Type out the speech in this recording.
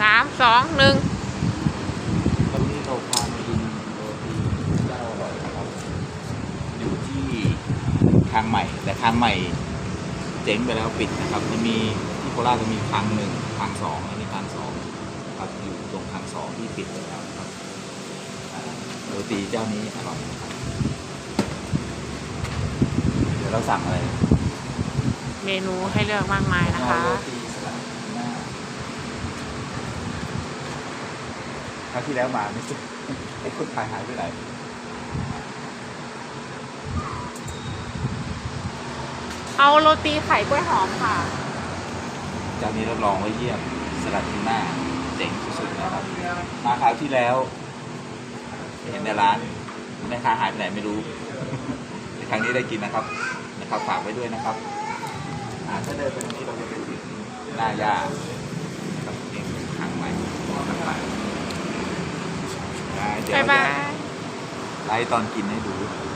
สามสองหนึ่งวันนี้เราพามากินโรตีเจ้าอร่อยนะครับอยู่ที่ทางใหม่แต่ทางใหม่เจ๊งไปแล้วปิดนะครับจะมีที่โคราชจะมีทางหนึ่งทางสองอันนี้ทางสองครับอยู่ตรงทางสองที่ปิดไปแล้วนะครับอ่าโรตีเจ้านี้อร่อยนะครับเดี๋ยวเราสั่งอะไร เมนูให้เลือกมากมายนะคะ โรตีสลัดหน้าค ราวที่แล้วมาไม่ใช่ไอ้คนขายหายไปไหนเอาโรตีไข่กล้วยหอมค่ะเจ้านี้รับรองว่าเยี่ยมสลัดทูน่าเจ๋งสุดๆนะครับมาคราวที่แล้ว เห็นในร้านแม่ค้าหายไปไหนไม่รู้ในครั้งนี้ได้กินนะครับนะครับฝากไว้ด้วยนะครับอ่าถ้าเดินไปตรงนี้เราจะไปถึงหน้าย่านะครับนี่ทางใหม่ทางใหม่อ่า เดี๋ยวบ๊ายเราบาจะย ไลฟ์ตอนกินให้ดูนี่บ๊ายบาย